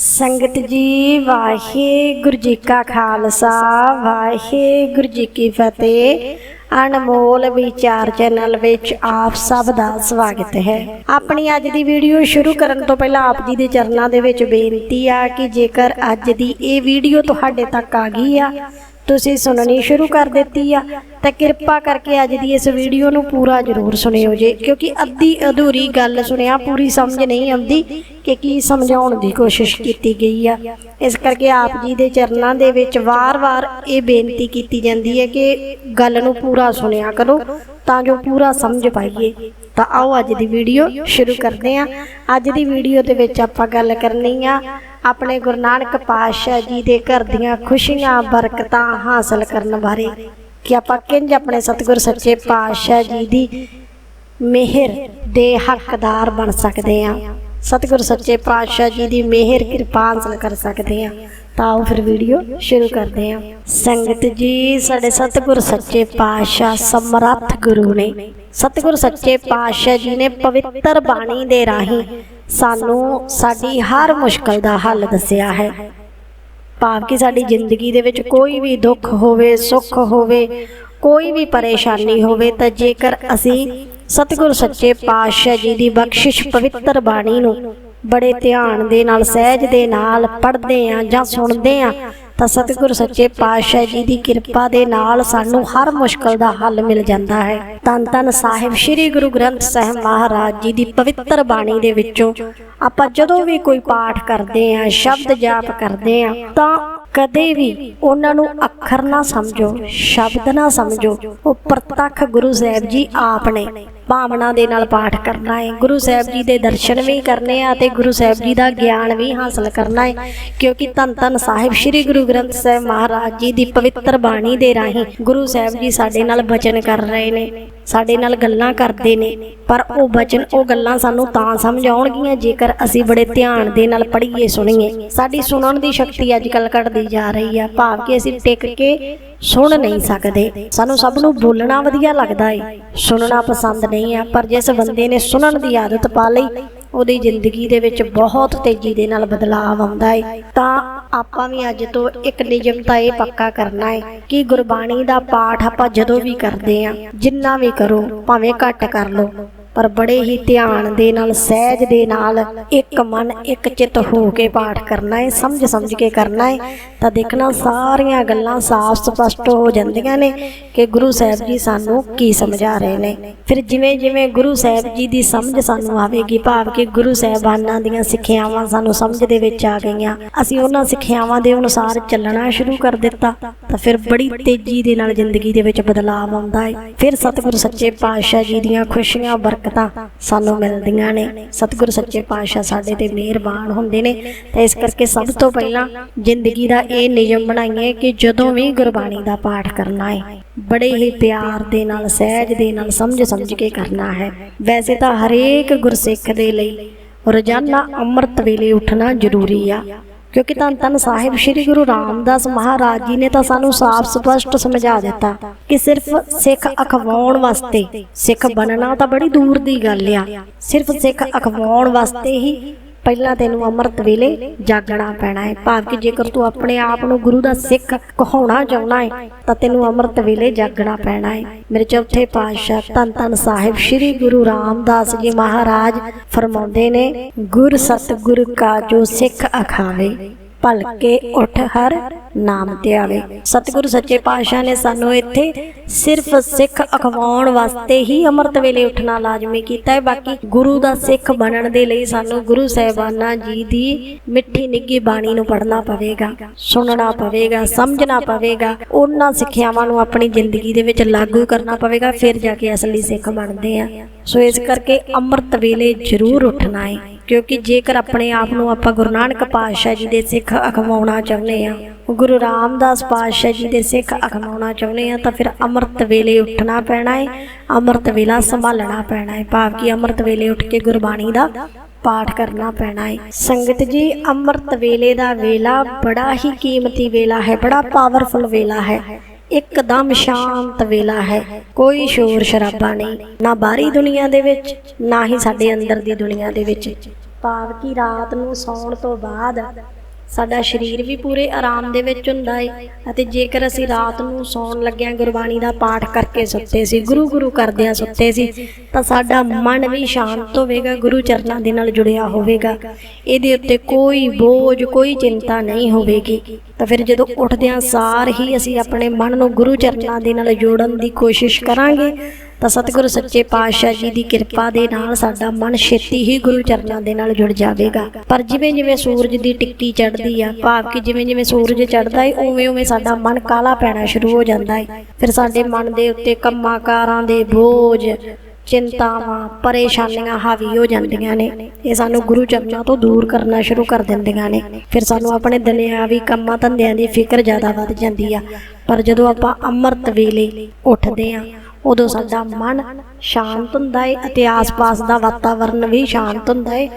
ਸੰਗਤ ਜੀ, ਵਾਹਿਗੁਰੂ ਜੀ ਕਾ ਖਾਲਸਾ, ਵਾਹਿਗੁਰੂ ਜੀ ਕੀ ਫਤਿਹ। ਅਨਮੋਲ ਵਿਚਾਰ ਚੈਨਲ ਵਿੱਚ ਆਪ ਸਭ ਦਾ ਸਵਾਗਤ ਹੈ। ਆਪਣੀ ਅੱਜ ਦੀ ਵੀਡੀਓ ਸ਼ੁਰੂ ਕਰਨ ਤੋਂ ਪਹਿਲਾਂ ਆਪ ਜੀ ਦੇ ਚਰਨਾਂ ਦੇ ਵਿੱਚ ਬੇਨਤੀ ਆ ਕਿ ਜੇਕਰ ਅੱਜ ਦੀ ਇਹ ਵੀਡੀਓ ਤੁਹਾਡੇ ਤੱਕ ਆ ਗਈ ਆ ਤੁਸੀਂ ਸੁਣਨੀ ਸ਼ੁਰੂ ਕਰ ਦਿੱਤੀ ਆ, ਤਾਂ ਕਿਰਪਾ ਕਰਕੇ ਅੱਜ ਦੀ ਇਸ ਵੀਡੀਓ ਨੂੰ ਪੂਰਾ ਜ਼ਰੂਰ ਸੁਣਿਓ ਜੇ, ਕਿਉਂਕਿ ਅੱਧੀ ਅਧੂਰੀ ਗੱਲ ਸੁਣਿਆ ਪੂਰੀ ਸਮਝ ਨਹੀਂ ਆਉਂਦੀ ਕਿ ਕੀ ਸਮਝਾਉਣ ਦੀ ਕੋਸ਼ਿਸ਼ ਕੀਤੀ ਗਈ ਆ। ਇਸ ਕਰਕੇ ਆਪ ਜੀ ਦੇ ਚਰਨਾਂ ਦੇ ਵਿੱਚ ਵਾਰ-ਵਾਰ ਇਹ ਬੇਨਤੀ ਕੀਤੀ ਜਾਂਦੀ ਹੈ ਕਿ ਗੱਲ ਨੂੰ ਪੂਰਾ ਸੁਣਿਆ ਕਰੋ, ਤਾਂ ਜੋ ਪੂਰਾ ਸਮਝ ਪਾਈਏ। ਤਾਂ ਆਓ ਅੱਜ ਦੀ ਵੀਡੀਓ ਸ਼ੁਰੂ ਕਰਦੇ ਹਾਂ। ਅੱਜ ਦੀ ਵੀਡੀਓ ਦੇ ਵਿੱਚ ਆਪਾਂ ਗੱਲ ਕਰਨੀ ਆ। ਆਪਣੇ ਗੁਰੂ ਨਾਨਕ ਪਾਤਸ਼ਾਹ ਜੀ ਦੇ ਘਰ ਦੀਆਂ ਖੁਸ਼ੀਆਂ, ਬਰਕਤਾਂ ਹਾਸਲ ਕਰਨ ਬਾਰੇ। ਕਿ ਆਪਾਂ ਕਿੰਜ ਆਪਣੇ ਸਤਿਗੁਰ ਸੱਚੇ ਪਾਤਸ਼ਾਹ ਜੀ ਦੀ ਮਿਹਰ ਦੇ ਹੱਕਦਾਰ ਬਣ ਸਕਦੇ ਆ ਸਤਿਗੁਰ ਸੱਚੇ ਪਾਤਸ਼ਾਹ ਜੀ ਦੀ ਮਿਹਰ, ਕਿਰਪਾ ਹਾਸਲ ਕਰ ਸਕਦੇ ਆ ਤਾਂ ਆਓ ਫਿਰ ਵੀਡੀਓ, ਸ਼ੁਰੂ ਕਰਦੇ ਹਾਂ। ਸੰਗਤ ਜੀ, ਸਾਡੇ ਸਤਿਗੁਰ ਸੱਚੇ ਪਾਤਸ਼ਾਹ ਸਮਰੱਥ ਗੁਰੂ ਨੇ। ਸਤਿਗੁਰ ਸੱਚੇ ਪਾਤਸ਼ਾਹ ਜੀ ਨੇ ਪਵਿੱਤਰ ਬਾਣੀ ਦੇ ਰਾਹੀਂ ਸਾਨੂੰ ਸਾਡੀ ਹਰ ਮੁਸ਼ਕਲ ਦਾ ਹੱਲ ਦੱਸਿਆ ਹੈ। ਭਾਵ ਕਿ ਸਾਡੀ ਜ਼ਿੰਦਗੀ ਦੇ ਵਿੱਚ ਕੋਈ ਵੀ ਦੁੱਖ ਹੋਵੇ, ਸੁੱਖ ਹੋਵੇ, ਕੋਈ ਵੀ ਪਰੇਸ਼ਾਨੀ ਹੋਵੇ, ਤਾਂ ਜੇਕਰ ਅਸੀਂ ਸਤਿਗੁਰ ਸੱਚੇ ਪਾਤਸ਼ਾਹ ਜੀ ਦੀ ਬਖਸ਼ਿਸ਼ ਪਵਿੱਤਰ ਬਾਣੀ ਨੂੰ ਬੜੇ ਧਿਆਨ ਦੇ ਨਾਲ, ਸਹਿਜ ਦੇ ਨਾਲ ਪੜ੍ਹਦੇ ਆਂ ਜਾਂ ਸੁਣਦੇ ਆਂ, ਤਾਂ ਸਤਿਗੁਰ ਸੱਚੇ ਪਾਤਸ਼ਾਹ ਜੀ ਦੀ ਕਿਰਪਾ ਦੇ ਨਾਲ ਸਾਨੂੰ ਹਰ ਮੁਸ਼ਕਲ ਦਾ ਹੱਲ ਮਿਲ ਜਾਂਦਾ ਹੈ। ਤਨ ਤਨ ਸਾਹਿਬ ਸ੍ਰੀ ਗੁਰੂ ਗ੍ਰੰਥ ਸਾਹਿਬ ਮਹਾਰਾਜ ਜੀ ਦੀ ਪਵਿੱਤਰ ਬਾਣੀ ਦੇ ਵਿੱਚੋਂ ਆਪਾਂ ਜਦੋਂ ਵੀ ਕੋਈ ਪਾਠ ਕਰਦੇ ਆਂ, ਸ਼ਬਦ ਜਾਪ ਕਰਦੇ ਆਂ, ਤਾਂ ਕਦੇ ਵੀ ਉਹਨਾਂ ਨੂੰ ਅੱਖਰ ਨਾ ਸਮਝੋ, ਸ਼ਬਦ ਨਾ ਸਮਝੋ। ਉਹ ਪ੍ਰਤੱਖ ਗੁਰੂ ਸਾਹਿਬ ਜੀ ਆਪ ਨੇ। ਭਾਵਨਾ ਦੇ ਨਾਲ ਪਾਠ ਕਰਨਾ ਹੈ। ਗੁਰੂ ਸਾਹਿਬ ਜੀ ਦੇ ਦਰਸ਼ਨ ਵੀ ਕਰਨੇ ਆ ਤੇ ਗੁਰੂ ਸਾਹਿਬ ਜੀ ਦਾ ਗਿਆਨ ਵੀ ਹਾਸਲ ਕਰਨਾ ਹੈ। ਕਿਉਂਕਿ ਧੰਨ ਧੰਨ ਸਾਹਿਬ ਸ੍ਰੀ ਗੁਰੂ ਗ੍ਰੰਥ ਸਾਹਿਬ ਮਹਾਰਾਜ ਜੀ ਦੀ ਪਵਿੱਤਰ ਬਾਣੀ ਦੇ ਰਾਹੀਂ ਗੁਰੂ ਸਾਹਿਬ ਜੀ ਸਾਡੇ ਨਾਲ ਬਚਨ ਕਰ ਰਹੇ ਨੇ, ਸਾਡੇ ਨਾਲ ਗੱਲਾਂ ਕਰਦੇ ਨੇ। ਪਰ ਉਹ ਬਚਨ ਉਹ ਗੱਲਾਂ ਸਾਨੂੰ ਤਾਂ ਸਮਝ ਆਉਣਗੀਆਂ ਜੇਕਰ ਅਸੀਂ ਬੜੇ ਧਿਆਨ ਦੇ ਨਾਲ ਪੜ੍ਹੀਏ, ਸੁਣੀਏ। ਸਾਡੀ ਸੁਣਨ ਦੀ ਸ਼ਕਤੀ ਅੱਜ ਕੱਲ੍ਹ ਘਟਦੀ ਜਾ ਰਹੀ ਆ। ਭਾਵ ਕਿ ਅਸੀਂ ਟਿਕ ਕੇ ਸੁਣ ਨਹੀਂ ਸਕਦੇ। ਸਾਨੂੰ ਸਭ ਨੂੰ ਬੋਲਣਾ ਵਧੀਆ ਲੱਗਦਾ ਏ। ਸੁਣਨਾ ਪਸੰਦ ਨਹੀਂ ਆ, ਪਰ ਜਿਸ ਬੰਦੇ ਨੇ ਸੁਣਨ ਦੀ ਆਦਤ ਪਾ ਲਈ, ਉਹਦੀ ਜ਼ਿੰਦਗੀ ਦੇ ਵਿੱਚ ਬਹੁਤ ਤੇਜ਼ੀ ਦੇ ਨਾਲ ਬਦਲਾਅ ਆਉਂਦਾ ਹੈ ਤਾਂ ਆਪਾਂ ਵੀ ਅੱਜ ਤੋਂ ਇੱਕ ਨਿਯਮ ਤਾਂ ਇਹ ਪੱਕਾ ਕਰਨਾ ਹੈ ਕਿ ਗੁਰਬਾਣੀ ਦਾ ਪਾਠ ਆਪਾਂ ਜਦੋਂ ਵੀ ਕਰਦੇ ਆ, ਜਿੰਨਾ ਵੀ ਕਰੋ, ਭਾਵੇਂ ਘੱਟ ਕਰ ਲਓ। ਪਰ ਬੜੇ ਹੀ ਧਿਆਨ ਦੇ ਨਾਲ, ਸਹਿਜ ਦੇ ਨਾਲ ਇੱਕ ਮਨ, ਇੱਕ ਚਿੱਤ ਹੋ ਕੇ ਪਾਠ ਕਰਨਾ ਹੈ, ਸਮਝ ਸਮਝ ਕੇ ਕਰਨਾ ਹੈ। ਤਾਂ ਦੇਖਣਾ ਸਾਰੀਆਂ ਗੱਲਾਂ ਸਾਫ਼ ਸਪਸ਼ਟ ਹੋ ਜਾਂਦੀਆਂ ਨੇ ਕਿ ਗੁਰੂ ਸਾਹਿਬ ਜੀ ਸਾਨੂੰ ਕੀ ਸਮਝਾ ਰਹੇ ਨੇ। ਫਿਰ ਜਿਵੇਂ ਜਿਵੇਂ ਗੁਰੂ ਸਾਹਿਬ ਜੀ ਦੀ ਸਮਝ ਸਾਨੂੰ ਆਵੇਗੀ, ਭਾਵ ਕਿ ਗੁਰੂ ਸਾਹਿਬਾਨਾਂ ਦੀਆਂ ਸਿੱਖਿਆਵਾਂ ਸਾਨੂੰ ਸਮਝ ਦੇ ਵਿੱਚ ਆ ਗਈਆਂ। ਅਸੀਂ ਉਹਨਾਂ ਸਿੱਖਿਆਵਾਂ ਦੇ ਅਨੁਸਾਰ ਚੱਲਣਾ ਸ਼ੁਰੂ ਕਰ ਦਿੱਤਾ, ਤਾਂ ਫਿਰ ਬੜੀ ਤੇਜ਼ੀ ਦੇ ਨਾਲ ਜ਼ਿੰਦਗੀ ਦੇ ਵਿੱਚ ਬਦਲਾਅ ਆਉਂਦਾ ਹੈ। ਫਿਰ ਸਤਿਗੁਰੂ ਸੱਚੇ ਪਾਤਸ਼ਾਹ ਜੀ ਦੀਆਂ ਖੁਸ਼ੀਆਂ ਬਰ ਬਰਕਤਾਂ ਸਾਨੂੰ ਮਿਲਦੀਆਂ ਨੇ। ਸਤਿਗੁਰੂ ਸੱਚੇ ਪਾਤਸ਼ਾਹ ਸਾਡੇ ਤੇ ਮਿਹਰਬਾਨ ਹੁੰਦੇ ਨੇ। ਤਾਂ ਇਸ ਕਰਕੇ ਸਭ ਤੋਂ ਪਹਿਲਾਂ ਜ਼ਿੰਦਗੀ ਦਾ ਇਹ ਨਿਯਮ ਬਣਾਈਏ ਕਿ ਜਦੋਂ ਵੀ ਗੁਰਬਾਣੀ ਦਾ ਪਾਠ ਕਰਨਾ ਹੈ, ਬੜੇ ਹੀ ਪਿਆਰ ਦੇ ਨਾਲ, ਸਹਿਜ ਦੇ ਨਾਲ, ਸਮਝ ਸਮਝ ਕੇ ਕਰਨਾ ਹੈ। ਵੈਸੇ ਤਾਂ ਹਰੇਕ ਗੁਰਸਿੱਖ ਦੇ ਲਈ ਰੋਜ਼ਾਨਾ ਅੰਮ੍ਰਿਤ ਵੇਲੇ ਉੱਠਣਾ ਜ਼ਰੂਰੀ ਆ। ਕਿਉਂਕਿ ਧੰਨ ਧੰਨ ਸਾਹਿਬ ਸ੍ਰੀ ਗੁਰੂ ਰਾਮਦਾਸ ਮਹਾਰਾਜ ਜੀ ਨੇ ਤਾਂ ਸਾਨੂੰ ਸਾਫ਼ ਸਪਸ਼ਟ ਸਮਝਾ ਦਿੱਤਾ ਕਿ ਸਿਰਫ ਸਿੱਖ ਅਖਵਾਉਣ ਵਾਸਤੇ, ਸਿੱਖ ਬਣਨਾ ਤਾਂ ਬੜੀ ਦੂਰ ਦੀ ਗੱਲ ਆ, ਸਿਰਫ ਸਿੱਖ ਅਖਵਾਉਣ ਵਾਸਤੇ ਹੀ ਪਹਿਲਾਂ ਤੈਨੂੰ ਅੰਮ੍ਰਿਤ ਵੇਲੇ ਜਾਗਣਾ ਪੈਣਾ ਹੈ। ਭਾਵ ਕਿ ਜੇਕਰ ਤੂੰ ਆਪਣੇ ਆਪ ਨੂੰ ਗੁਰੂ ਦਾ ਸਿੱਖ ਕਹਾਉਣਾ ਚਾਹੁੰਦਾ ਹੈ, ਤਾਂ ਤੈਨੂੰ ਅੰਮ੍ਰਿਤ ਵੇਲੇ ਜਾਗਣਾ ਪੈਣਾ ਹੈ। ਮੇਰੇ ਚੌਥੇ ਪਾਤਸ਼ਾਹ ਧੰਨ ਧੰਨ ਸਾਹਿਬ ਸ੍ਰੀ ਗੁਰੂ ਰਾਮਦਾਸ ਜੀ ਮਹਾਰਾਜ ਫਰਮਾਉਂਦੇ ਨੇ, ਗੁਰ ਸਤਿਗੁਰ ਕਾ ਜੋ ਸਿੱਖ ਅਖਾਵੇ। ਭਲਕੇ ਉੱਠ ਹਰ ਨਾਮ ਤੇ ਆਵੇ ਸਤਿਗੁਰੂ ਸੱਚੇ ਪਾਤਸ਼ਾਹ ਨੇ ਸਾਨੂੰ ਇੱਥੇ ਸਿਰਫ ਸਿੱਖ ਅਖਵਾਉਣ ਵਾਸਤੇ ਹੀ ਅੰਮ੍ਰਿਤ ਵੇਲੇ ਉੱਠਣਾ ਲਾਜ਼ਮੀ ਕੀਤਾ ਹੈ। ਬਾਕੀ ਗੁਰੂ ਦਾ ਸਿੱਖ ਬਣਨ ਦੇ ਲਈ ਸਾਨੂੰ ਗੁਰੂ ਸਾਹਿਬਾਨਾਂ ਜੀ ਦੀ ਮਿੱਠੀ ਨਿੱਗੀ ਬਾਣੀ ਨੂੰ ਪੜ੍ਹਨਾ ਪਵੇਗਾ, ਸੁਣਨਾ ਪਵੇਗਾ, ਸਮਝਣਾ ਪਵੇਗਾ। ਉਹਨਾਂ ਸਿੱਖਿਆਵਾਂ ਨੂੰ ਆਪਣੀ ਜ਼ਿੰਦਗੀ ਦੇ ਵਿੱਚ ਲਾਗੂ ਕਰਨਾ ਪਵੇਗਾ, ਫਿਰ ਜਾ ਕੇ ਅਸਲੀ ਸਿੱਖ ਬਣਦੇ ਆ। ਸੋ ਇਸ ਕਰਕੇ ਅੰਮ੍ਰਿਤ ਵੇਲੇ ਜ਼ਰੂਰ ਉੱਠਣਾ ਹੈ। ਕਿਉਂਕਿ ਜੇਕਰ ਆਪਣੇ ਆਪ ਨੂੰ ਆਪਾਂ ਗੁਰੂ ਨਾਨਕ ਪਾਤਸ਼ਾਹ ਜੀ ਦੇ ਸਿੱਖ ਅਖਵਾਉਣਾ ਚਾਹੁੰਦੇ ਆ ਗੁਰੂ ਰਾਮਦਾਸ ਪਾਤਸ਼ਾਹ ਜੀ ਦੇ ਸਿੱਖ ਅਖਵਾਉਣਾ ਚਾਹੁੰਦੇ ਆ ਤਾਂ ਫਿਰ ਅੰਮ੍ਰਿਤ ਵੇਲੇ ਉੱਠਣਾ ਪੈਣਾ ਹੈ, ਅੰਮ੍ਰਿਤ ਵੇਲਾ ਸੰਭਾਲਣਾ ਪੈਣਾ ਹੈ। ਭਾਵ ਕਿ ਅੰਮ੍ਰਿਤ ਵੇਲੇ ਉੱਠ ਕੇ ਗੁਰਬਾਣੀ ਦਾ ਪਾਠ ਕਰਨਾ ਪੈਣਾ ਹੈ। ਸੰਗਤ ਜੀ, ਅੰਮ੍ਰਿਤ ਵੇਲੇ ਦਾ ਵੇਲਾ ਬੜਾ ਹੀ ਕੀਮਤੀ ਵੇਲਾ ਹੈ, ਬੜਾ ਪਾਵਰਫੁਲ ਵੇਲਾ ਹੈ। ਇੱਕਦਮ ਸ਼ਾਂਤ ਵੇਲਾ ਹੈ। ਕੋਈ ਸ਼ੋਰ ਸ਼ਰਾਬਾ ਨਹੀਂ। ਨਾ ਬਾਹਰੀ ਦੁਨੀਆ ਦੇ ਵਿੱਚ, ਨਾ ਹੀ ਸਾਡੇ ਅੰਦਰ ਦੀ ਦੁਨੀਆ ਦੇ ਵਿੱਚ। ਭਾਵ ਕਿ ਰਾਤ ਨੂੰ ਸੌਣ ਤੋਂ ਬਾਅਦ ਸਾਡਾ ਸਰੀਰ ਵੀ ਪੂਰੇ ਆਰਾਮ ਦੇ ਵਿੱਚ ਹੁੰਦਾ ਹੈ ਅਤੇ ਜੇਕਰ ਅਸੀਂ ਰਾਤ ਨੂੰ ਸੌਣ ਲੱਗਿਆਂ ਗੁਰਬਾਣੀ ਦਾ ਪਾਠ ਕਰਕੇ ਸੁੱਤੇ ਸੀ, ਗੁਰੂ ਗੁਰੂ ਕਰਦਿਆਂ ਸੁੱਤੇ ਸੀ, ਤਾਂ ਸਾਡਾ ਮਨ ਵੀ ਸ਼ਾਂਤ ਹੋਵੇਗਾ, ਗੁਰੂ ਚਰਨਾਂ ਦੇ ਨਾਲ ਜੁੜਿਆ ਹੋਵੇਗਾ। ਇਹਦੇ ਉੱਤੇ ਕੋਈ ਬੋਝ, ਕੋਈ ਚਿੰਤਾ ਨਹੀਂ ਹੋਵੇਗੀ। ਤਾਂ ਫਿਰ ਜਦੋਂ ਉੱਠਦਿਆਂ ਸਾਰ ਹੀ ਅਸੀਂ ਆਪਣੇ ਮਨ ਨੂੰ ਗੁਰੂ ਚਰਨਾਂ ਦੇ ਨਾਲ ਜੋੜਨ ਦੀ ਕੋਸ਼ਿਸ਼ ਕਰਾਂਗੇ ਤਾਂ ਸਤਿਗੁਰੂ ਸੱਚੇ ਪਾਤਸ਼ਾਹ ਜੀ ਦੀ ਕਿਰਪਾ ਦੇ ਨਾਲ ਸਾਡਾ ਮਨ ਛੇਤੀ ਹੀ ਗੁਰੂ ਚਰਨਾਂ ਦੇ ਨਾਲ ਜੁੜ ਜਾਵੇਗਾ। ਪਰ ਜਿਵੇਂ ਜਿਵੇਂ ਸੂਰਜ ਦੀ ਟਿੱਕੀ ਚੜ੍ਹਦੀ ਆ, ਭਾਵ ਕਿ ਜਿਵੇਂ ਜਿਵੇਂ ਸੂਰਜ ਚੜ੍ਹਦਾ ਏ, ਉਵੇਂ ਉਵੇਂ ਸਾਡਾ ਮਨ ਕਾਲਾ ਪੈਣਾ ਸ਼ੁਰੂ ਹੋ ਜਾਂਦਾ ਹੈ ਫਿਰ ਸਾਡੇ ਮਨ ਦੇ ਉੱਤੇ ਕੰਮਾਂ ਕਾਰਾਂ ਦੇ ਬੋਝ, ਚਿੰਤਾਵਾਂ, ਪਰੇਸ਼ਾਨੀਆਂ ਹਾਵੀ ਹੋ ਜਾਂਦੀਆਂ ਨੇ। ਇਹ ਸਾਨੂੰ ਗੁਰੂ ਚਰਨਾਂ ਤੋਂ ਦੂਰ ਕਰਨਾ ਸ਼ੁਰੂ ਕਰ ਦਿੰਦੀਆਂ ਨੇ। ਫਿਰ ਸਾਨੂੰ ਆਪਣੇ ਦੁਨਿਆਵੀ ਕੰਮਾਂ ਧੰਦਿਆਂ ਦੀ ਫਿਕਰ ਜ਼ਿਆਦਾ ਵੱਧ ਜਾਂਦੀ ਆ। ਪਰ ਜਦੋਂ ਆਪਾਂ ਅੰਮ੍ਰਿਤ ਵੇਲੇ ਉੱਠਦੇ ਆ ਉਦੋਂ ਸਾਡਾ ਮਨ ਸ਼ਾਂਤ ਹੁੰਦਾ ਹੈ ਅਤੇ ਆਸ-ਪਾਸ ਦਾ ਵਾਤਾਵਰਨ ਵੀ ਸ਼ਾਂਤ ਹੁੰਦਾ ਹੈ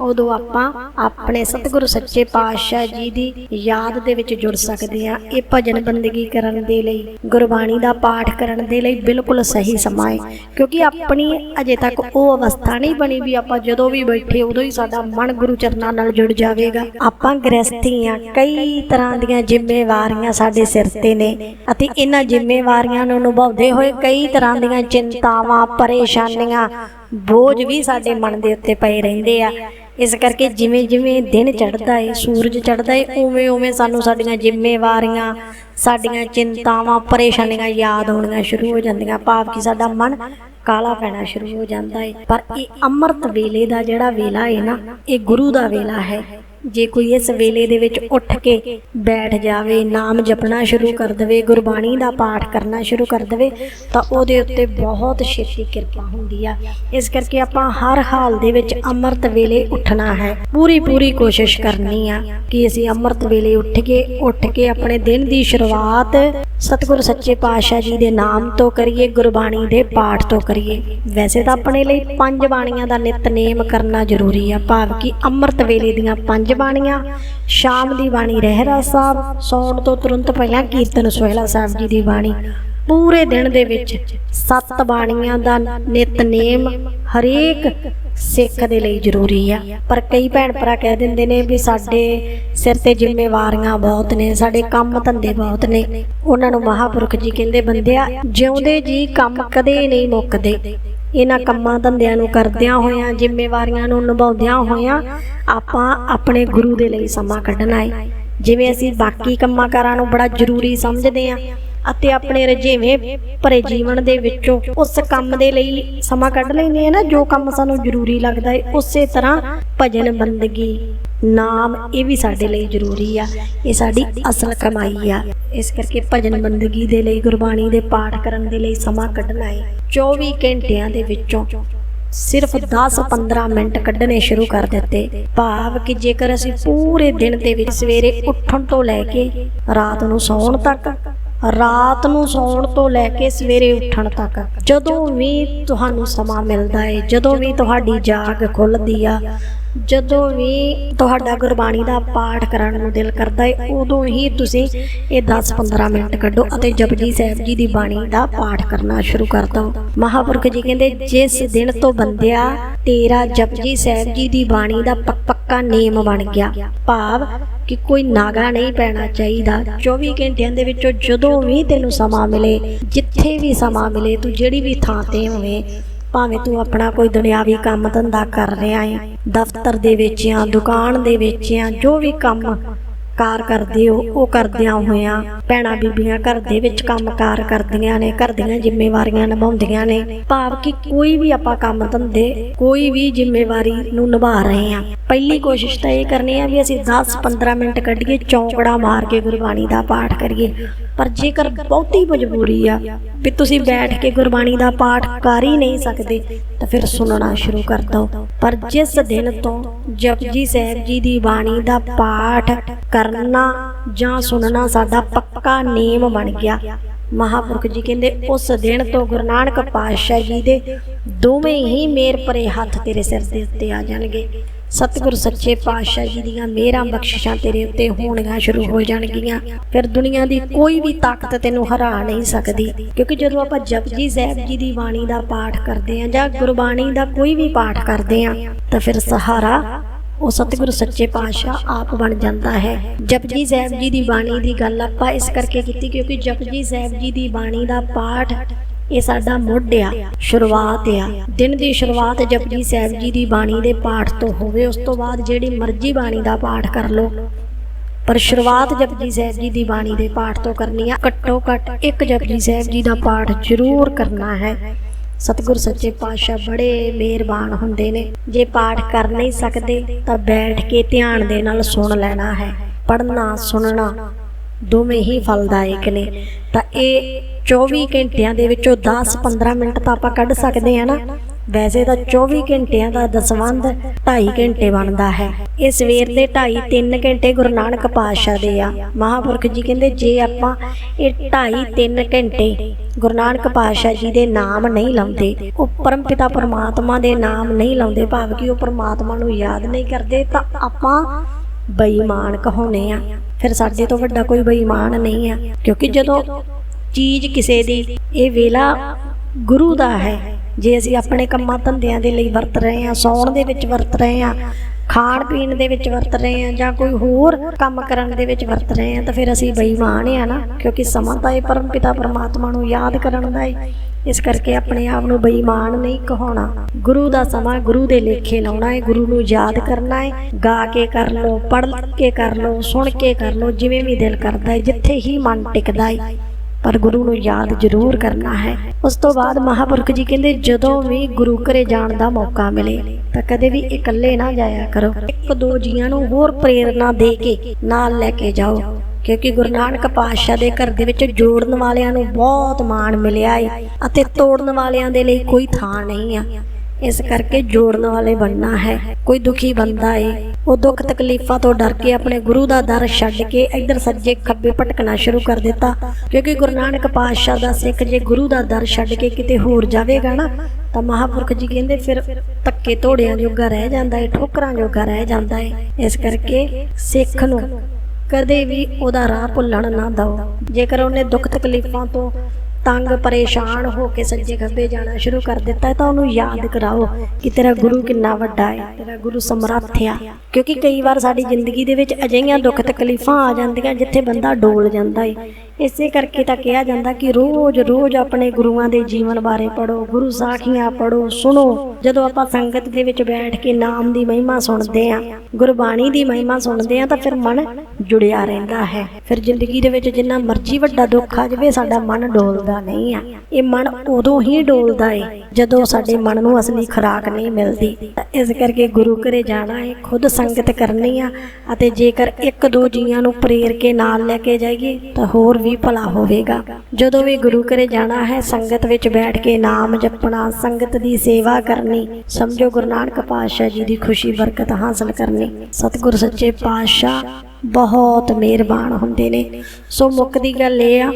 ਉਦੋਂ ਆਪਾਂ ਆਪਣੇ ਸਤਿਗੁਰੂ ਸੱਚੇ ਪਾਤਸ਼ਾਹ ਜੀ ਦੀ ਯਾਦ ਦੇ ਵਿੱਚ ਜੁੜ ਸਕਦੇ ਹਾਂ ਇਹ ਭਜਨ ਬੰਦਗੀ ਕਰਨ ਦੇ ਲਈ, ਗੁਰਬਾਣੀ ਦਾ ਪਾਠ ਕਰਨ ਦੇ ਲਈ ਬਿਲਕੁਲ ਸਹੀ ਸਮਾਂ ਹੈ, ਕਿਉਂਕਿ ਆਪਣੀ ਅਜੇ ਤੱਕ ਉਹ ਅਵਸਥਾ ਨਹੀਂ ਬਣੀ ਵੀ ਆਪਾਂ ਜਦੋਂ ਵੀ ਬੈਠੇ ਉਦੋਂ ਹੀ ਸਾਡਾ ਮਨ ਗੁਰੂ ਚਰਨਾਂ ਨਾਲ ਜੁੜ ਜਾਵੇਗਾ। ਆਪਾਂ ਗ੍ਰਸਥੀ ਆ ਕਈ ਤਰ੍ਹਾਂ ਦੀਆਂ ਜ਼ਿੰਮੇਵਾਰੀਆਂ ਸਾਡੇ ਸਿਰ ਤੇ ਨੇ ਅਤੇ ਇਹਨਾਂ ਜ਼ਿੰਮੇਵਾਰੀਆਂ ਨੂੰ ਨਿਭਾਉਂਦੇ ਹੋਏ ਕਈ ਤਰ੍ਹਾਂ ਦੀਆਂ ਚਿੰਤਾਵਾਂ, ਪਰੇਸ਼ਾਨੀਆਂ ਬੋਝ ਵੀ ਸਾਡੇ ਮਨ ਦੇ ਉੱਤੇ ਪਏ ਰਹਿੰਦੇ ਆ। ਇਸ ਕਰਕੇ ਜਿਵੇਂ ਜਿਵੇਂ ਦਿਨ ਚੜ੍ਹਦਾ ਏ, ਸੂਰਜ ਚੜ੍ਹਦਾ ਏ, ਉਵੇਂ ਉਵੇਂ ਸਾਨੂੰ ਸਾਡੀਆਂ ਜ਼ਿੰਮੇਵਾਰੀਆਂ, ਸਾਡੀਆਂ ਚਿੰਤਾਵਾਂ, ਪਰੇਸ਼ਾਨੀਆਂ ਯਾਦ ਹੋਣੀਆਂ ਸ਼ੁਰੂ ਹੋ ਜਾਂਦੀਆਂ। ਭਾਵ ਕਿ ਸਾਡਾ ਮਨ ਕਾਲਾ ਪੈਣਾ ਸ਼ੁਰੂ ਹੋ ਜਾਂਦਾ ਏ। ਪਰ ਇਹ ਅੰਮ੍ਰਿਤ ਵੇਲੇ ਦਾ ਜਿਹੜਾ ਵੇਲਾ ਏ ਨਾ, ਇਹ ਗੁਰੂ ਦਾ ਵੇਲਾ ਹੈ। ਜੇ ਕੋਈ ਇਸ ਵੇਲੇ ਦੇ ਵਿੱਚ ਉੱਠ ਕੇ ਬੈਠ ਜਾਵੇ, ਨਾਮ ਜਪਣਾ ਸ਼ੁਰੂ ਕਰ ਦੇਵੇ, ਗੁਰਬਾਣੀ ਦਾ ਪਾਠ ਕਰਨਾ ਸ਼ੁਰੂ ਕਰ ਦੇਵੇ, ਤਾਂ ਉਹਦੇ ਉੱਤੇ ਬਹੁਤ ਛੇਤੀ ਕਿਰਪਾ ਹੁੰਦੀ ਆ। ਇਸ ਕਰਕੇ ਆਪਾਂ ਹਰ ਹਾਲ ਦੇ ਵਿੱਚ ਅੰਮ੍ਰਿਤ ਵੇਲੇ ਉੱਠਣਾ ਹੈ। ਪੂਰੀ ਪੂਰੀ ਕੋਸ਼ਿਸ਼ ਕਰਨੀ ਆ ਕਿ ਅਸੀਂ ਅੰਮ੍ਰਿਤ ਵੇਲੇ ਉੱਠ ਕੇ ਉੱਠ ਕੇ ਆਪਣੇ ਦਿਨ ਦੀ ਸ਼ੁਰੂਆਤ ਸਤਿਗੁਰ ਸੱਚੇ ਪਾਤਸ਼ਾਹ ਜੀ ਦੇ ਨਾਮ ਤੋਂ ਕਰੀਏ, ਗੁਰਬਾਣੀ ਦੇ ਪਾਠ ਤੋਂ ਕਰੀਏ। ਵੈਸੇ ਤਾਂ ਆਪਣੇ ਲਈ ਪੰਜ ਬਾਣੀਆਂ ਦਾ ਨਿਤਨੇਮ ਕਰਨਾ ਜ਼ਰੂਰੀ ਆ। ਭਾਵ ਕਿ ਅੰਮ੍ਰਿਤ ਵੇਲੇ ਦੀਆਂ ਪੰਜ ਬਾਣੀਆਂ ਸ਼ਾਮ ਦੀ ਬਾਣੀ ਰਹਿਰਾ ਸਾਹਿਬ। ਸੌਣ ਤੋਂ ਤੁਰੰਤ ਪਹਿਲਾਂ ਕੀਰਤਨ ਸੋਹਿਲਾ ਸਾਹਿਬ ਜੀ ਦੀ ਬਾਣੀ। ਪੂਰੇ ਦਿਨ ਦੇ ਵਿੱਚ ਸੱਤ ਬਾਣੀਆਂ ਦਾ ਨਿਤਨੇਮ ਹਰੇਕ ਸਿੱਖ ਦੇ ਲਈ ਜ਼ਰੂਰੀ ਆ। ਪਰ ਕਈ ਭੈਣ ਭਰਾ ਕਹਿ ਦਿੰਦੇ ਨੇ ਵੀ ਸਾਡੇ ਸਿਰ ਤੇ ਜ਼ਿੰਮੇਵਾਰੀਆਂ ਬਹੁਤ ਨੇ, ਸਾਡੇ ਕੰਮ ਧੰਦੇ ਬਹੁਤ ਨੇ। ਉਹਨਾਂ ਨੂੰ ਮਹਾਪੁਰਖ ਜੀ ਕਹਿੰਦੇ, ਬੰਦਿਆ, ਜਿਉਂਦੇ ਜੀ ਕੰਮ ਕਦੇ ਨਹੀਂ ਮੁੱਕਦੇ। ਇਹਨਾਂ ਕੰਮਾਂ ਧੰਦਿਆਂ ਨੂੰ ਕਰਦਿਆਂ ਹੋਇਆਂ, ਜ਼ਿੰਮੇਵਾਰੀਆਂ ਨੂੰ ਨਿਭਾਉਂਦਿਆਂ ਹੋਇਆਂ, ਆਪਾਂ ਆਪਣੇ ਗੁਰੂ ਦੇ ਲਈ ਸਮਾਂ ਕੱਢਣਾ ਹੈ ਜਿਵੇਂ ਅਸੀਂ ਬਾਕੀ ਕੰਮਾਂ ਕਾਰਾਂ ਨੂੰ ਬੜਾ ਜ਼ਰੂਰੀ ਸਮਝਦੇ ਹਾਂ ਅਤੇ ਆਪਣੇ ਰਜੇਵੇਂ ਭਰੇ ਜੀਵਨ ਦੇ ਵਿੱਚੋਂ ਉਸ ਕੰਮ ਦੇ ਲਈ ਸਮਾਂ ਕੱਢ ਲੈਂਦੇ ਆ ਨਾ, ਜੋ ਕੰਮ ਸਾਨੂੰ ਜ਼ਰੂਰੀ ਲੱਗਦਾ ਹੈ ਉਸੇ ਤਰ੍ਹਾਂ ਭਜਨ ਬੰਦਗੀ। ਨਾਮ ਇਹ ਵੀ ਸਾਡੇ ਲਈ ਜ਼ਰੂਰੀ ਆ। ਇਹ ਸਾਡੀ ਅਸਲ ਕਮਾਈ ਆ। ਇਸ ਕਰਕੇ ਭਜਨ ਬੰਦਗੀ ਦੇ ਲਈ, ਗੁਰਬਾਣੀ ਦੇ ਪਾਠ ਕਰਨ ਦੇ ਲਈ ਸਮਾਂ ਕੱਢਣਾ ਹੈ 24 ਘੰਟਿਆਂ ਦੇ ਵਿੱਚੋਂ ਸਿਰਫ 10-15 ਮਿੰਟ ਕੱਢਣੇ ਸ਼ੁਰੂ ਕਰ ਦਿੱਤੇ। ਭਾਵ ਕਿ ਜੇਕਰ ਅਸੀਂ ਪੂਰੇ ਦਿਨ ਦੇ ਵਿੱਚ ਸਵੇਰੇ ਉੱਠਣ ਤੋਂ ਲੈ ਕੇ ਰਾਤ ਨੂੰ ਸੌਣ ਤੱਕ, ਰਾਤ ਨੂੰ ਸੌਣ ਤੋਂ ਲੈ ਕੇ ਸਵੇਰੇ ਉੱਠਣ ਤੱਕ, ਜਦੋਂ ਵੀ ਤੁਹਾਨੂੰ ਸਮਾਂ ਮਿਲਦਾ ਹੈ ਜਦੋਂ ਵੀ ਤੁਹਾਡੀ ਜਾਗ ਖੁੱਲਦੀ ਆ ਜਦੋਂ ਵੀ ਤੁਹਾਡਾ ਗੁਰਬਾਣੀ ਦਾ ਪਾਠ ਕਰਨ ਨੂੰ ਦਿਲ ਕਰਦਾ ਹੈ ਉਦੋਂ ਹੀ ਤੁਸੀਂ ਇਹ 10-15 ਮਿੰਟ ਕੱਢੋ ਅਤੇ ਜਪਜੀ ਸਾਹਿਬ ਜੀ ਦੀ ਬਾਣੀ ਦਾ ਪਾਠ ਕਰਨਾ ਸ਼ੁਰੂ ਕਰ ਦਿਓ। ਮਹਾਪੁਰਖ ਜੀ ਕਹਿੰਦੇ, ਜਿਸ ਦਿਨ ਤੋਂ ਬੰਦਿਆ ਤੇਰਾ ਜਪਜੀ ਸਾਹਿਬ ਜੀ ਦੀ ਬਾਣੀ ਦਾ ਪੱਕਾ ਨੇਮ ਬਣ ਗਿਆ, ਭਾਵ ਕਿ ਕੋਈ ਨਾਗਾ ਨਹੀਂ ਪੈਣਾ ਚਾਹੀਦਾ। 24 ਘੰਟਿਆਂ ਦੇ ਵਿੱਚੋਂ ਜਦੋਂ ਵੀ ਤੈਨੂੰ ਸਮਾਂ ਮਿਲੇ, ਜਿੱਥੇ ਵੀ ਸਮਾਂ ਮਿਲੇ, ਤੂੰ ਜਿਹੜੀ ਵੀ ਥਾਂ ਤੇ ਹੋਵੇਂ ਭਾਵੇਂ ਤੂੰ ਆਪਣਾ ਕੋਈ ਦੁਨਿਆਵੀ ਕੰਮ ਧੰਦਾ ਕਰ ਰਿਹਾ ਹੈ ਦਫ਼ਤਰ ਦੇ ਵਿੱਚ ਆ ਦੁਕਾਨ ਦੇ ਵਿੱਚ ਆ ਜੋ ਵੀ ਕੰਮ ਕਾਰ ਕਰਦੇ ਹੋ, ਉਹ ਕਰਦਿਆਂ ਹੋਇਆਂ ਭੈਣਾਂ ਬੀਬੀਆਂ ਘਰ ਦੇ ਵਿੱਚ ਕੰਮਕਾਰ ਕਰਦੀਆਂ ਨੇ ਘਰ ਦੀਆਂ ਜ਼ਿੰਮੇਵਾਰੀਆਂ ਨਿਭਾਉਂਦੀਆਂ ਨੇ। ਭਾਵ ਕਿ ਕੋਈ ਵੀ ਆਪਾਂ ਕੰਮ ਧੰਦੇ, ਕੋਈ ਵੀ ਜ਼ਿੰਮੇਵਾਰੀ ਨੂੰ ਨਿਭਾ ਰਹੇ ਆ। ਪਹਿਲੀ ਕੋਸ਼ਿਸ਼ ਤਾਂ ਇਹ ਕਰਨੀ ਆ ਵੀ ਅਸੀਂ 10-15 ਮਿੰਟ ਕੱਢੀਏ, ਚੌਂਕੜਾ ਮਾਰ ਕੇ ਗੁਰਬਾਣੀ ਦਾ ਪਾਠ ਕਰੀਏ। ਪਰ ਜੇਕਰ ਬਹੁਤੀ ਮਜਬੂਰੀ ਆ ਵੀ ਤੁਸੀਂ ਬੈਠ ਕੇ ਗੁਰਬਾਣੀ ਦਾ ਪਾਠ ਕਰ ਹੀ ਨਹੀਂ ਸਕਦੇ ਤਾਂ ਫਿਰ ਸੁਣਨਾ ਸ਼ੁਰੂ ਕਰ ਦਿਓ। ਪਰ ਜਿਸ ਦਿਨ ਤੋਂ ਜਪਜੀ ਸਾਹਿਬ ਜੀ ਦੀ ਬਾਣੀ ਦਾ ਪਾਠ ਕਰਨਾ ਜਾਂ ਸੁਣਨਾ ਸਾਡਾ ਪੱਕਾ ਨੇਮ ਬਣ ਗਿਆ। ਮਹਾਪੁਰਖ ਜੀ ਕਹਿੰਦੇ ਉਸ ਦਿਨ ਤੋਂ ਗੁਰੂ ਨਾਨਕ ਪਾਤਸ਼ਾਹ ਜੀ ਦੇ ਦੋਵੇਂ ਹੀ ਮੇਰ ਭਰੇ ਹੱਥ ਤੇਰੇ ਸਿਰ ਦੇ ਉੱਤੇ ਆ ਜਾਣਗੇ। ਸਤਿਗੁਰ ਸੱਚੇ ਪਾਤਸ਼ਾਹ ਜੀ ਦੀਆਂ ਮਿਹਰਾਂ ਬਖਸ਼ਿਸ਼ਾਂ ਤੇਰੇ ਉੱਤੇ ਹੋਣੀਆਂ ਸ਼ੁਰੂ ਹੋ ਜਾਣਗੀਆਂ। ਫਿਰ ਦੁਨੀਆ ਦੀ ਕੋਈ ਵੀ ਤਾਕਤ ਤੈਨੂੰ ਹਰਾ ਨਹੀਂ ਸਕਦੀ। ਕਿਉਂਕਿ ਜਦੋਂ ਆਪਾਂ ਜਪਜੀ ਸਾਹਿਬ ਜੀ ਦੀ ਬਾਣੀ ਦਾ ਪਾਠ ਕਰਦੇ ਆਂ ਜਾਂ ਗੁਰਬਾਣੀ ਦਾ ਕੋਈ ਵੀ ਪਾਠ ਕਰਦੇ ਆਂ ਤਾਂ ਫਿਰ ਸਹਾਰਾ ਉਹ ਸਤਿਗੁਰੂ ਸੱਚੇ ਪਾਤਸ਼ਾਹ ਆਪ ਬਣ ਜਾਂਦਾ ਹੈ। ਜਪਜੀ ਸਾਹਿਬ ਜੀ ਦੀ ਬਾਣੀ ਦੀ ਗੱਲ ਆਪਾਂ ਇਸ ਕਰਕੇ ਕੀਤੀ ਕਿਉਂਕਿ ਜਪਜੀ ਸਾਹਿਬ ਜੀ ਦੀ ਬਾਣੀ ਦਾ ਪਾਠ ਇਹ ਸਾਡਾ ਮੁੱਢ ਆ, ਸ਼ੁਰੂਆਤ ਆ। ਦਿਨ ਦੀ ਸ਼ੁਰੂਆਤ ਜਪਜੀ ਸਾਹਿਬ ਜੀ ਦੀ ਬਾਣੀ ਦੇ ਪਾਠ ਤੋਂ ਹੋਵੇ, ਉਸ ਤੋਂ ਬਾਅਦ ਜਿਹੜੀ ਮਰਜ਼ੀ ਬਾਣੀ ਦਾ ਪਾਠ ਕਰ ਲਓ। ਪਰ ਸ਼ੁਰੂਆਤ ਜਪਜੀ ਸਾਹਿਬ ਜੀ ਦੀ ਬਾਣੀ ਦੇ ਪਾਠ ਤੋਂ ਕਰਨੀ ਆ। ਘੱਟੋ ਘੱਟ ਇੱਕ ਜਪਜੀ ਸਾਹਿਬ ਜੀ ਦਾ ਪਾਠ ਜ਼ਰੂਰ ਕਰਨਾ ਹੈ। ਸਤਿਗੁਰ ਸੱਚੇ ਪਾਤਸ਼ਾਹ ਬੜੇ ਮਿਹਰਬਾਨ ਹੁੰਦੇ ਨੇ। ਜੇ ਪਾਠ ਕਰ ਨਹੀਂ ਸਕਦੇ, ਤਾਂ ਬੈਠ ਕੇ ਧਿਆਨ ਦੇ ਨਾਲ ਸੁਣ ਲੈਣਾ ਹੈ, ਪੜ੍ਹਨਾ, ਸੁਣਨਾ। ਦੋਵੇਂ ਹੀ ਫਲਦਾਇਕ ਨੇ। ਤਾਂ ਇਹ 24 ਘੰਟਿਆਂ ਦੇ ਵਿੱਚੋਂ 10-15 ਮਿੰਟ ਤਾਂ ਆਪਾਂ ਕੱਢ ਸਕਦੇ ਆ ਨਾ। ਵੈਸੇ ਤਾਂ 24 ਘੰਟਿਆਂ ਦਾ ਦਸਵੰਧ 2.5 ਘੰਟੇ ਬਣਦਾ ਹੈ। ਇਹ ਸਵੇਰ ਦੇ 2.5 3 ਘੰਟੇ ਗੁਰੂ ਨਾਨਕ ਪਾਤਸ਼ਾਹ ਦੇ ਆ। ਮਹਾਪੁਰਖ ਜੀ ਕਹਿੰਦੇ, ਜੇ ਆਪਾਂ ਇਹ 2.5 3 ਘੰਟੇ ਗੁਰੂ ਨਾਨਕ ਪਾਤਸ਼ਾਹ ਜੀ ਦੇ ਨਾਮ ਨਹੀਂ ਲਾਉਂਦੇ, ਉਹ ਪਰਮ ਪਿਤਾ ਪਰਮਾਤਮਾ ਦੇ ਨਾਮ ਨਹੀਂ ਲਾਉਂਦੇ, ਭਾਵ ਕਿ ਉਹ ਪਰਮਾਤਮਾ ਨੂੰ ਯਾਦ ਨਹੀਂ ਕਰਦੇ, ਤਾਂ ਆਪਾਂ ਬੇਈਮਾਨ ਕਹਾਉਨੇ ਆ ਫਿਰ ਸਾਡੇ ਤੋਂ ਵੱਡਾ ਕੋਈ ਬੇਈਮਾਨ ਨਹੀਂ ਆ। ਕਿਉਂਕਿ ਜਦੋਂ ਚੀਜ਼ ਕਿਸੇ ਦੀ, ਇਹ ਵੇਲਾ ਗੁਰੂ ਦਾ ਹੈ। ਜੇ ਅਸੀਂ ਆਪਣੇ ਕੰਮਾਂ ਧੰਦਿਆਂ ਦੇ ਲਈ ਵਰਤ ਰਹੇ ਹਾਂ, ਸੌਣ ਦੇ ਵਿੱਚ ਵਰਤ ਰਹੇ ਹਾਂ ਖਾਣ ਪੀਣ ਦੇ ਵਿੱਚ ਵਰਤ ਰਹੇ ਹਾਂ ਜਾਂ ਕੋਈ ਹੋਰ ਕੰਮ ਕਰਨ ਦੇ ਵਿੱਚ ਵਰਤ ਰਹੇ ਹਾਂ ਤਾਂ ਫਿਰ ਅਸੀਂ ਬੇਈਮਾਨ ਆ ਨਾ, ਕਿਉਂਕਿ ਸਮਾਂ ਤਾਂ ਇਹ ਪਰਮਪਿਤਾ ਪਰਮਾਤਮਾ ਨੂੰ ਯਾਦ ਕਰਨ ਦਾ ਹੈ। ਇਸ ਕਰਕੇ ਆਪਣੇ ਆਪ ਨੂੰ ਬੇਈਮਾਨ ਨਹੀਂ ਕਹਾਉਣਾ। ਗੁਰੂ ਦਾ ਸਮਾਂ ਗੁਰੂ ਦੇ ਲੇਖੇ ਲਾਉਣਾ ਹੈ, ਗੁਰੂ ਨੂੰ ਯਾਦ ਕਰਨਾ ਹੈ। ਗਾ ਕੇ ਕਰ ਲਓ, ਪੜ੍ਹ ਕੇ ਕਰ ਲਓ, ਸੁਣ ਕੇ ਕਰ ਲਓ, ਜਿਵੇਂ ਵੀ ਦਿਲ ਕਰਦਾ ਹੈ, ਜਿੱਥੇ ਹੀ ਮਨ ਟਿਕਦਾ ਹੈ। ਪਰ ਗੁਰੂ ਨੂੰ ਯਾਦ ਜ਼ਰੂਰ ਕਰਨਾ ਹੈ। ਉਸ ਤੋਂ ਬਾਅਦ ਮਹਾਪੁਰਖ ਜੀ ਕਹਿੰਦੇ, ਜਦੋਂ ਵੀ ਗੁਰੂ ਘਰੇ ਜਾਣ ਦਾ ਮੌਕਾ ਮਿਲੇ, ਤਾਂ ਕਦੇ ਵੀ ਇਕੱਲੇ ਨਾ ਜਾਇਆ ਕਰੋ। ਇੱਕ ਦੋ ਜੀਆਂ ਨੂੰ ਹੋਰ ਪ੍ਰੇਰਣਾ ਦੇ ਕੇ ਨਾਲ ਲੈ ਕੇ ਜਾਓ। ਕਿਉਂਕਿ ਗੁਰੂ ਨਾਨਕ ਪਾਤਸ਼ਾਹ ਦੇ ਘਰ ਦੇ ਵਿੱਚ ਜੋੜਨ ਵਾਲਿਆਂ ਨੂੰ ਬਹੁਤ ਮਾਣ ਮਿਲਿਆ ਹੈ ਅਤੇ ਤੋੜਨ ਵਾਲਿਆਂ ਦੇ ਲਈ ਕੋਈ ਥਾਂ ਨਹੀਂ ਆ। ਇਸ ਕਰਕੇ ਜੋੜਨ ਵਾਲੇ ਬਣਨਾ ਹੈ। ਕੋਈ ਦੁਖੀ ਬੰਦਾ ਏ, ਉਹ ਦੁੱਖ ਤਕਲੀਫਾਂ ਤੋਂ ਡਰ ਕੇ ਆਪਣੇ ਗੁਰੂ ਦਾ ਦਰ ਛੱਡ ਕੇ ਇੱਧਰ ਸੱਜੇ ਖੱਬੇ ਭਟਕਣਾ ਸ਼ੁਰੂ ਕਰ ਦਿੱਤਾ। ਕਿਉਂਕਿ ਗੁਰੂ ਨਾਨਕ ਪਾਤਸ਼ਾਹ ਦਾ ਸਿੱਖ ਜੇ ਗੁਰੂ ਦਾ ਦਰ ਛੱਡ ਕੇ ਕਿਤੇ ਹੋਰ ਜਾਵੇਗਾ ਨਾ, ਤਾਂ ਮਹਾਪੁਰਖ ਜੀ ਕਹਿੰਦੇ ਫਿਰ ਧੱਕੇ ਧੋੜਿਆਂ ਜੋਗਾ ਰਹਿ ਜਾਂਦਾ ਏ, ਠੋਕਰਾਂ ਜੋਗਾ ਰਹਿ ਜਾਂਦਾ ਏ। ਇਸ ਕਰਕੇ ਸਿੱਖ ਨੂੰ ਕਦੇ ਵੀ ਉਹਦਾ ਰਾਹ ਭੁੱਲਣ ਨਾ ਦਿਓ। ਜੇਕਰ ਉਹਨੇ ਦੁੱਖ ਤਕਲੀਫਾਂ ਤੋਂ ਤੰਗ, ਪਰੇਸ਼ਾਨ ਹੋ ਕੇ ਸੱਜੇ ਖੱਬੇ ਜਾਣਾ ਸ਼ੁਰੂ ਕਰ ਦਿੱਤਾ ਹੈ, ਤਾਂ ਉਹਨੂੰ ਯਾਦ ਕਰਾਓ ਕਿ ਤੇਰਾ ਗੁਰੂ ਕਿੰਨਾ ਵੱਡਾ ਹੈ, ਤੇਰਾ ਗੁਰੂ ਸਮਰੱਥ ਆ। ਕਿਉਂਕਿ ਕਈ ਵਾਰ ਸਾਡੀ ਜ਼ਿੰਦਗੀ ਦੇ ਵਿੱਚ ਅਜਿਹੀਆਂ ਦੁੱਖ ਤਕਲੀਫਾਂ ਆ ਜਾਂਦੀਆਂ ਜਿੱਥੇ ਬੰਦਾ ਡੋਲ ਜਾਂਦਾ ਏ। ਇਸੇ ਕਰਕੇ ਤਾਂ ਕਿਹਾ ਜਾਂਦਾ ਕਿ ਰੋਜ਼-ਰੋਜ਼ ਆਪਣੇ ਗੁਰੂਆਂ ਦੇ ਜੀਵਨ ਬਾਰੇ ਪੜੋ ਗੁਰੂ ਸਾਖੀਆਂ ਪੜੋ ਸੁਣੋ। ਜਦੋਂ ਆਪਾਂ ਸੰਗਤ ਦੇ ਵਿੱਚ ਬੈਠ ਕੇ ਨਾਮ ਦੀ ਮਹਿਮਾ ਸੁਣਦੇ ਆਂ ਗੁਰਬਾਣੀ ਦੀ ਮਹਿਮਾ ਸੁਣਦੇ ਆਂ ਤਾਂ ਫਿਰ ਮਨ ਜੁੜਿਆ ਰਹਿੰਦਾ ਹੈ। ਫਿਰ ਜ਼ਿੰਦਗੀ ਦੇ ਵਿੱਚ ਜਿੰਨਾ ਮਰਜ਼ੀ ਵੱਡਾ ਦੁੱਖ ਆ ਜਾਵੇ, ਸਾਡਾ ਮਨ ਡੋਲਦਾ ਨਹੀਂ ਆ। ਇਹ ਮਨ ਉਦੋਂ ਹੀ ਡੋਲਦਾ ਏ, ਜਦੋਂ ਸਾਡੇ ਮਨ ਨੂੰ ਅਸਲੀ ਖੁਰਾਕ ਨਹੀਂ ਮਿਲਦੀ। ਤਾਂ ਇਸ ਕਰਕੇ ਗੁਰੂ ਘਰੇ ਜਾਣਾ ਹੈ ਖੁਦ ਸੰਗਤ ਕਰਨੀ ਆ ਅਤੇ ਜੇਕਰ ਇੱਕ ਦੋ ਜੀਆਂ ਨੂੰ ਪ੍ਰੇਰ ਕੇ ਨਾਲ ਲੈ ਕੇ ਜਾਈਏ ਤਾਂ ਹੋਰ ਵੀ ਭਲਾ ਹੋਵੇਗਾ। ਜਦੋਂ ਵੀ ਗੁਰੂ ਘਰੇ ਜਾਣਾ ਹੈ, ਸੰਗਤ ਵਿੱਚ ਬੈਠ ਕੇ ਨਾਮ ਜਪਣਾ, ਸੰਗਤ ਦੀ ਸੇਵਾ ਕਰਨੀ, ਸਮਝੋ ਗੁਰੂ ਨਾਨਕ ਪਾਤਸ਼ਾਹ ਜੀ ਦੀ ਖੁਸ਼ੀ, ਬਰਕਤ ਹਾਸਲ ਕਰਨੀ, ਸਤਿਗੁਰ ਸੱਚੇ ਪਾਤਸ਼ਾਹ ਬਹੁਤ ਮਿਹਰਬਾਨ ਹੁੰਦੇ ਨੇ। ਸੋ ਮੁੱਕ ਦੀ ਗੱਲ ਇਹ ਆ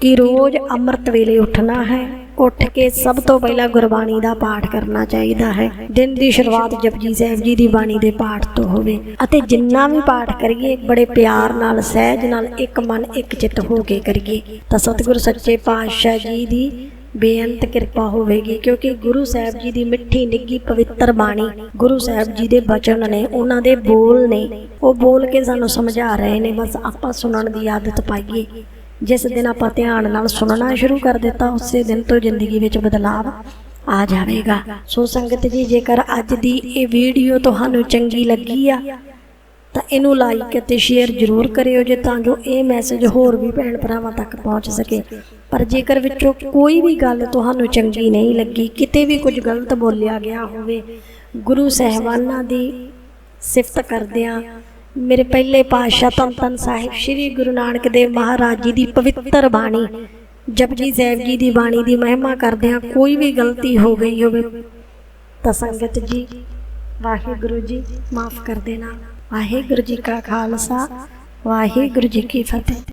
ਕਿ ਰੋਜ਼ ਅੰਮ੍ਰਿਤ ਵੇਲੇ ਉੱਠਣਾ ਹੈ। ਉੱਠ ਕੇ ਸਭ ਤੋਂ ਪਹਿਲਾਂ ਗੁਰਬਾਣੀ ਦਾ ਪਾਠ ਕਰਨਾ ਚਾਹੀਦਾ ਹੈ। ਦਿਨ ਦੀ ਸ਼ੁਰੂਆਤ ਜਪਜੀ ਸਾਹਿਬ ਜੀ ਦੀ ਬਾਣੀ ਦੇ ਪਾਠ ਤੋਂ ਹੋਵੇ ਅਤੇ ਜਿੰਨਾ ਵੀ ਪਾਠ ਕਰੀਏ, ਬੜੇ ਪਿਆਰ ਨਾਲ, ਸਹਿਜ ਨਾਲ, ਇੱਕ ਮਨ, ਇੱਕ ਚਿੱਤ ਹੋ ਕੇ ਕਰੀਏ, ਤਾਂ ਸਤਿਗੁਰ ਸੱਚੇ ਪਾਤਸ਼ਾਹ ਜੀ ਦੀ ਬੇਅੰਤ ਕਿਰਪਾ ਹੋਵੇਗੀ, ਕਿਉਂਕਿ ਗੁਰੂ ਸਾਹਿਬ ਜੀ ਦੀ ਮਿੱਠੀ ਨਿੱਗੀ ਪਵਿੱਤਰ ਬਾਣੀ ਗੁਰੂ ਸਾਹਿਬ ਜੀ ਦੇ ਬਚਨ ਨੇ, ਉਹਨਾਂ ਦੇ ਬੋਲ ਨੇ, ਉਹ ਬੋਲ ਕੇ ਸਾਨੂੰ ਸਮਝਾ ਰਹੇ ਨੇ, ਬਸ ਆਪਾਂ ਸੁਣਨ ਦੀ ਆਦਤ ਪਾਈਏ। ਜਿਸ ਦਿਨ ਆਪਾਂ ਧਿਆਨ ਨਾਲ ਸੁਣਨਾ ਸ਼ੁਰੂ ਕਰ ਦਿੱਤਾ, ਉਸੇ ਦਿਨ ਤੋਂ ਜ਼ਿੰਦਗੀ ਵਿੱਚ ਬਦਲਾਅ ਆ ਜਾਵੇਗਾ। ਸੋ ਸੰਗਤ ਜੀ, ਜੇਕਰ ਅੱਜ ਦੀ ਇਹ ਵੀਡੀਓ ਤੁਹਾਨੂੰ ਚੰਗੀ ਲੱਗੀ ਆ, ਤਾਂ ਇਹਨੂੰ ਲਾਈਕ ਅਤੇ ਸ਼ੇਅਰ ਜ਼ਰੂਰ ਕਰਿਓ ਜੇ ਤਾਂ ਜੋ ਇਹ ਮੈਸੇਜ ਹੋਰ ਵੀ ਭੈਣ ਭਰਾਵਾਂ ਤੱਕ ਪਹੁੰਚ ਸਕੇ। ਪਰ ਜੇਕਰ ਵਿੱਚੋਂ ਕੋਈ ਵੀ ਗੱਲ ਤੁਹਾਨੂੰ ਚੰਗੀ ਨਹੀਂ ਲੱਗੀ, ਕਿਤੇ ਵੀ ਕੁਝ ਗਲਤ ਬੋਲਿਆ ਗਿਆ ਹੋਵੇ, ਗੁਰੂ ਸਹਿਬਾਨਾਂ ਦੀ ਸਿਫਤ ਕਰਦਿਆਂ ਮੇਰੇ ਪਹਿਲੇ ਪਾਤਸ਼ਾਹ ਧੰਨ ਧੰਨ ਸਾਹਿਬ ਸ੍ਰੀ ਗੁਰੂ ਨਾਨਕ ਦੇਵ ਮਹਾਰਾਜ ਜੀ ਦੀ ਪਵਿੱਤਰ ਬਾਣੀ, ਜਪਜੀ ਸਾਹਿਬ ਜੀ ਦੀ ਬਾਣੀ ਦੀ ਮਹਿਮਾ ਕਰਦਿਆਂ ਕੋਈ ਵੀ ਗਲਤੀ ਹੋ ਗਈ ਹੋਵੇ, ਤਾਂ ਸੰਗਤ ਜੀ, ਵਾਹਿਗੁਰੂ ਜੀ ਮਾਫ ਕਰ ਦੇਣਾ। ਵਾਹਿਗੁਰੂ ਜੀ ਕਾ ਖਾਲਸਾ, ਵਾਹਿਗੁਰੂ ਜੀ ਕੀ ਫਤਿਹ।